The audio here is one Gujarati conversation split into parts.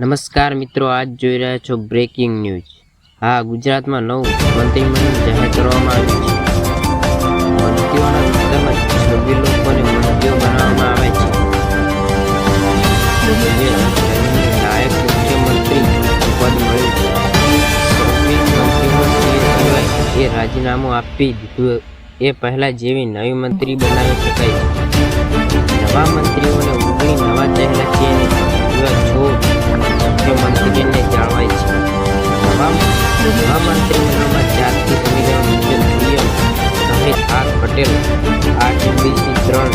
નમસ્કાર મિત્રો, આજ જોઈ રહ્યા છો બ્રેકિંગ ન્યૂઝ હા, ગુજરાતમાં નવું મંત્રીમંડળ જાહેર કરવામાં આવ્યું છે. મંત્રીઓ બનાવવામાં આવે છે. મુખ્યમંત્રી એ રાજીનામું આપી દીધું એ પહેલાં જેવી નવી મંત્રી બનાવી શકાય છે. નવા મંત્રીઓને ઓગણી નવા ચહેરા નવા ચારથી સમીકરણ મુખ્ય નિયમ સહિત આર પટેલ આઠ એમબીસી ત્રણ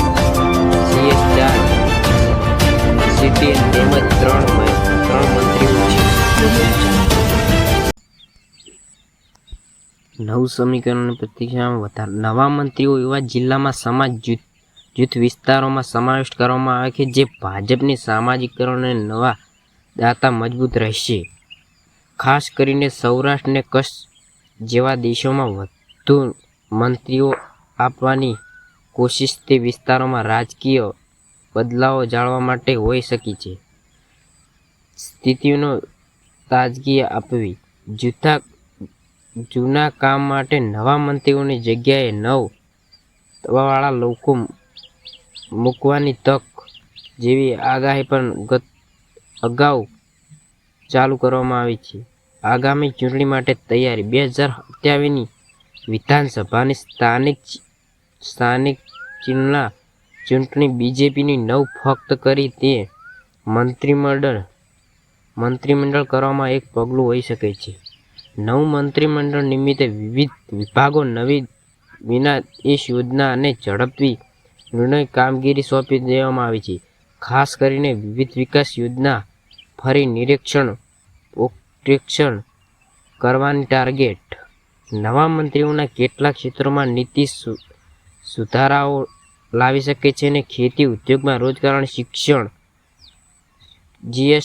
સીએસ ચાર સીટી તેમજ ત્રણ ત્રણ મંત્રીઓ છે. નવું સમીકરણ પ્રતિક્રિયામાં વધારો, નવા મંત્રીઓ એવા જિલ્લામાં સમાજ જૂથ જૂથ વિસ્તારોમાં સમાવેશ કરવામાં આવે છે, જે ભાજપની સામાજિકરણ અને નવા દાતા મજબૂત રહેશે. ખાસ કરીને સૌરાષ્ટ્ર ને કચ્છ જેવા દેશોમાં વધુ મંત્રીઓ આપવાની કોશિશ તે વિસ્તારોમાં રાજકીય બદલાવો જાળવા માટે હોઈ શકે છે. સ્થિતિનો તાજગી આપવી. જૂથા, જૂના કામ માટે નવા મંત્રીઓની જગ્યાએ નવ વાળા લોકો મૂકવાની તક જેવી આગાહી પણ ગત અગાઉ ચાલુ કરવામાં આવી છે. આગામી ચૂંટણી માટે તૈયારી બે હજાર સત્યાવીસની વિધાનસભાની સ્થાનિક સ્થાનિક ચીનના ચૂંટણી બીજેપીની નવ ફક્ત કરી તે મંત્રીમંડળ મંત્રીમંડળ કરવામાં એક પગલું હોઈ શકે છે. નવું મંત્રીમંડળ નિમિત્તે વિવિધ વિભાગો નવી વિના યોજના અને ઝડપી નિર્ણય કામગીરી સોંપી દેવામાં આવી છે. ખાસ કરીને વિવિધ વિકાસ યોજના ફરી નિરીક્ષણ પ્રોટેક્શન કરવાની ટાર્ગેટ. નવા મંત્રીઓના કેટલાક ક્ષેત્રોમાં નીતિ સુધારાઓ લાવી શકે છે અને ખેતી ઉદ્યોગમાં રોજગાર અને શિક્ષણ, જીએસ